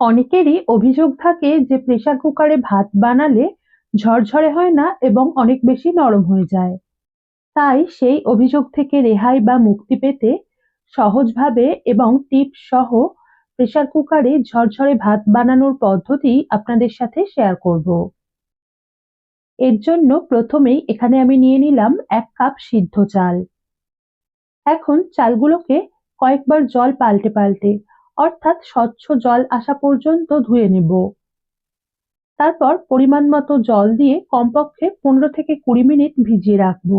অনেকেরই অভিযোগ থাকে যে প্রেসার কুকারে ভাত বানালে ঝরঝরে হয় না এবং অনেক বেশি নরম হয়ে যায়। তাই সেই অভিযোগ থেকে রেহাই বা মুক্তি পেতে সহজভাবে এবং টিপস সহ প্রেসার কুকারে ঝরঝরে ভাত বানানোর পদ্ধতি আপনাদের সাথে শেয়ার করব। এর জন্য প্রথমেই এখানে আমি নিয়ে নিলাম এক কাপ সিদ্ধ চাল। এখন চালগুলোকে কয়েকবার জল পাল্টে পাল্টে অর্থাৎ স্বচ্ছ জল আসা পর্যন্ত ধুয়ে নেব। তারপর পরিমাণ মতো জল দিয়ে কমপক্ষে পনেরো থেকে কুড়ি মিনিট ভিজিয়ে রাখব।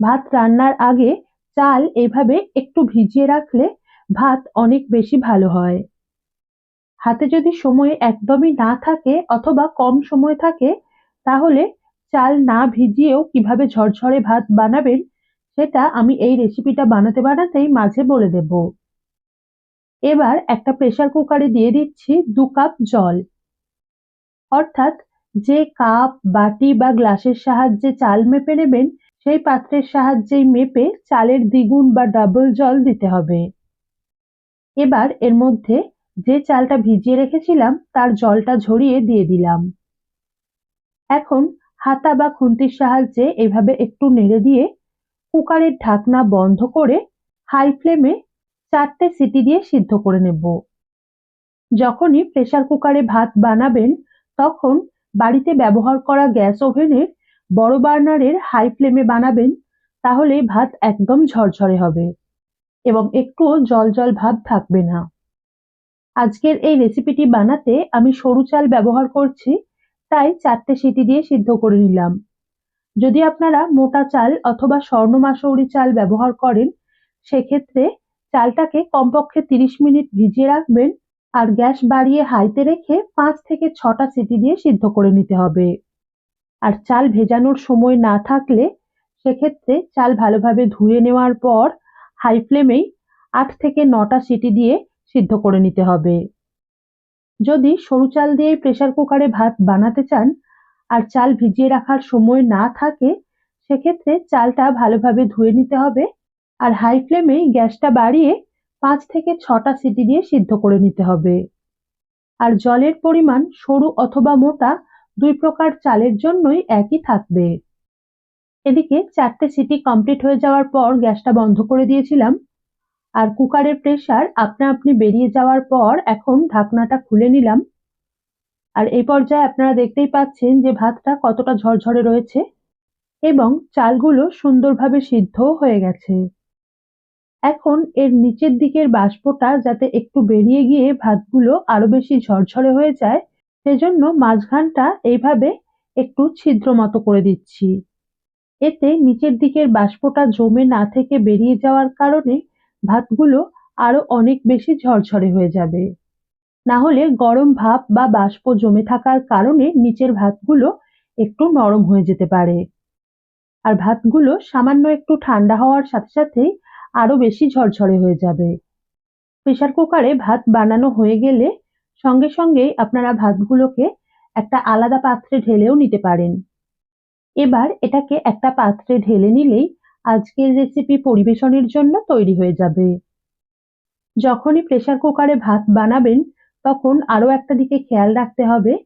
ভাত রান্নার আগে চাল এভাবে একটু ভিজিয়ে রাখলে ভাত অনেক বেশি ভালো হয়। হাতে যদি সময় একদমই না থাকে অথবা কম সময় থাকে, তাহলে চাল না ভিজিয়েও কীভাবে ঝরঝরে ভাত বানাবেন, সেটা আমি এই রেসিপিটা বানাতে বানাতেই মাঝে বলে দেব। এবার একটা প্রেসার কুকারে দিয়ে দিচ্ছি দু কাপ জল। অর্থাৎ যে কাপ বাটি বা গ্লাসের সাহায্যে চাল মেপে নেবেন, সেই পাত্রের সাহায্যেই মেপে চালের দ্বিগুণ বা ডাবল জল দিতে হবে। এবার এর মধ্যে যে চালটা ভিজিয়ে রেখেছিলাম, তার জলটা ঝরিয়ে দিয়ে দিলাম। এখন হাতা বা খুন্তির সাহায্যে এভাবে একটু নেড়ে দিয়ে কুকারের ঢাকনা বন্ধ করে হাই ফ্লেমে চারটে সিটি দিয়ে সিদ্ধ করে নেব। যখনই প্রেসার কুকারে ভাত বানাবেন, তখন বাড়িতে ব্যবহার করা গ্যাস ওভেনের বড় বার্নারের হাই ফ্লেমে বানাবেন, তাহলে ভাত একদম ঝরঝরে হবে এবং একটুও জল জল ভাব থাকবে না। আজকের এই রেসিপিটি বানাতে আমি সরু চাল ব্যবহার করছি, তাই চারটে সিটি দিয়ে সিদ্ধ করে নিলাম। যদি আপনারা মোটা চাল অথবা স্বর্ণ মাসৌরি চাল ব্যবহার করেন, সেক্ষেত্রে চালটাকে কমপক্ষে তিরিশ মিনিট ভিজিয়ে রাখবেন আর গ্যাস বাড়িয়ে হাইতে রেখে পাঁচ থেকে ছটা সিটি দিয়ে সিদ্ধ করে নিতে হবে। আর চাল ভেজানোর সময় না থাকলে সেক্ষেত্রে চাল ভালোভাবে ধুয়ে নেওয়ার পর হাই ফ্লেমেই আট থেকে নটা সিটি দিয়ে সিদ্ধ করে নিতে হবে। যদি সরু চাল দিয়ে প্রেসার কুকারে ভাত বানাতে চান আর চাল ভিজিয়ে রাখার সময় না থাকে, সেক্ষেত্রে চালটা ভালোভাবে ধুয়ে নিতে হবে আর হাই ফ্লেমে গ্যাসটা বাড়িয়ে পাঁচ থেকে ছটা সিটি দিয়ে সিদ্ধ করে নিতে হবে। আর জলের পরিমাণ সরু অথবা মোটা দুই প্রকার চালের জন্যই একই থাকবে। এদিকে চারটে সিটি কমপ্লিট হয়ে যাওয়ার পর গ্যাসটা বন্ধ করে দিয়েছিলাম। আর কুকারের প্রেসার আপনা আপনি বেরিয়ে যাওয়ার পর এখন ঢাকনাটা খুলে নিলাম। আর এই পর্যায়ে আপনারা দেখতেই পাচ্ছেন যে ভাতটা কতটা ঝরঝরে রয়েছে এবং চালগুলো সুন্দরভাবে সিদ্ধ হয়ে গেছে। এখন এর নিচের দিকের বাষ্পটা যাতে একটু বেরিয়ে গিয়ে ভাতগুলো আরও বেশি ঝরঝরে হয়ে যায়, সেজন্য মাঝখানটা এইভাবে একটু ছিদ্র মতো করে দিচ্ছি। এতে নিচের দিকের বাষ্পটা জমে না থেকে বেরিয়ে যাওয়ার কারণে ভাতগুলো আরও অনেক বেশি ঝরঝরে হয়ে যাবে। না হলে গরম ভাপ বা বাষ্প জমে থাকার কারণে নিচের ভাতগুলো একটু নরম হয়ে যেতে পারে। আর ভাতগুলো সামান্য একটু ঠান্ডা হওয়ার সাথে সাথেই আরও বেশি ঝরঝরে হয়ে যাবে। প্রেসার কুকারে ভাত বানানো হয়ে গেলে সঙ্গে সঙ্গেই আপনারা ভাতগুলোকে একটা আলাদা পাত্রে ঢেলেও নিতে পারেন। এবার এটাকে একটা পাত্রে ঢেলে নিলেই আজকের রেসিপি পরিবেশনের জন্য তৈরি হয়ে যাবে। যখনই প্রেসার কুকারে ভাত বানাবেন, তখন আরও একটা দিকে খেয়াল রাখতে হবে,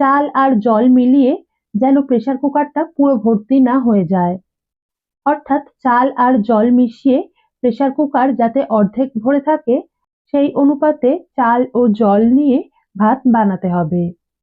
চাল আর জল মিলিয়ে যেন প্রেসার কুকারটা পুরো ভর্তি না হয়ে যায়। অর্থাৎ চাল আর জল মিশিয়ে প্রেসার কুকার যাতে অর্ধেক ভরে থাকে, সেই অনুপাতে চাল ও জল নিয়ে ভাত বানাতে হবে।